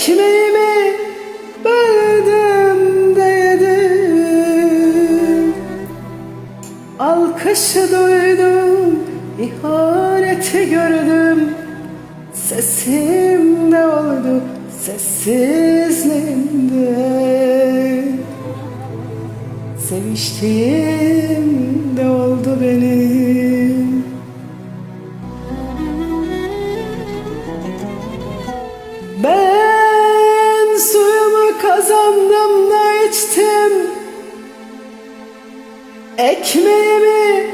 Ekmeğimi böldüm de yedim Alkışı duydum, ihaneti gördüm. Sesimde oldu, sessizliğimde. Seviştiğim Ekmeğimi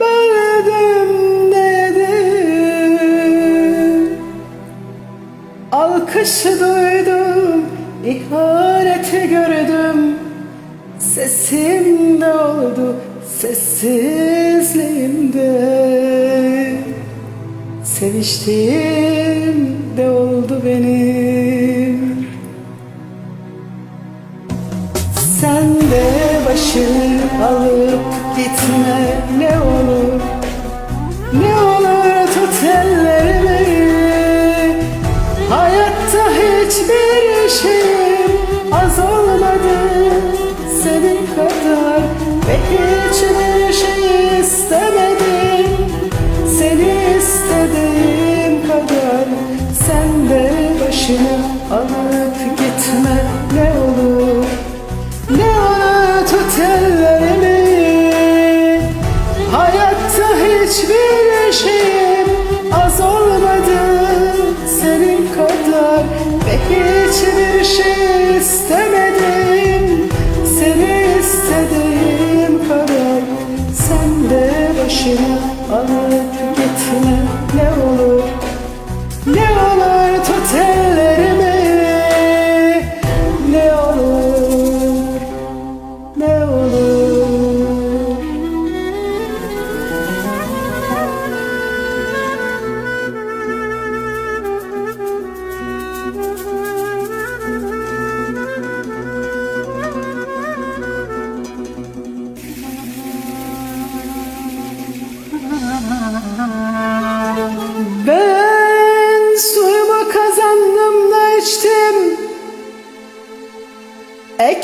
böldüm de yedim Alkışı duydum, ihaneti gördüm. Sesimde oldu, sessizliğimde. Seviştiğim de oldu benim Sen de başını alıp gitme ne olur. Ne olur tut ellerimi. Hayatta hiçbir şeyim az olmadı. Senin kadar ve hiçbir olur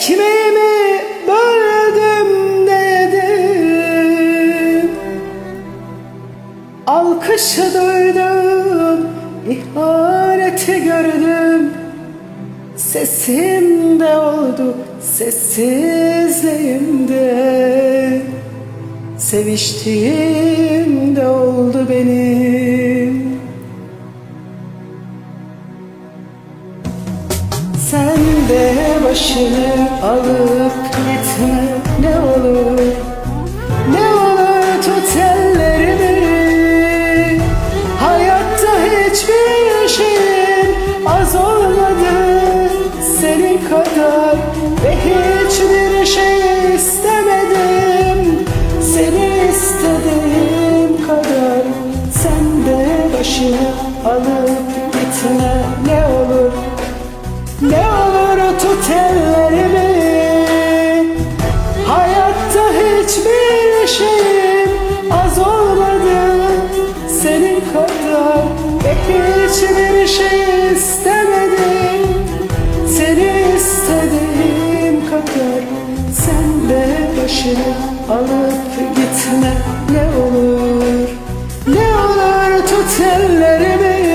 Ekmeğimi böldüm de yedim Alkışı duydum, ihaneti gördüm. Sesimde oldu, sessizliğimde. Seviştiğim de oldu benim başını alıp gitme. Ne olur Ne olur tut ellerimi Hayatta hiçbir şeyim az olmadı Senin kadar ve hiçbir şey istemedim. Seni istediğim kadar Sen de başını alıp gitme. Ne olur ne olur hiçbir şeyim az olmadı. Senin kadar ve hiçbir şey istemedim. Seni istediğim kadar Sen de başını alıp gitme. Ne olur Ne olur tut ellerimi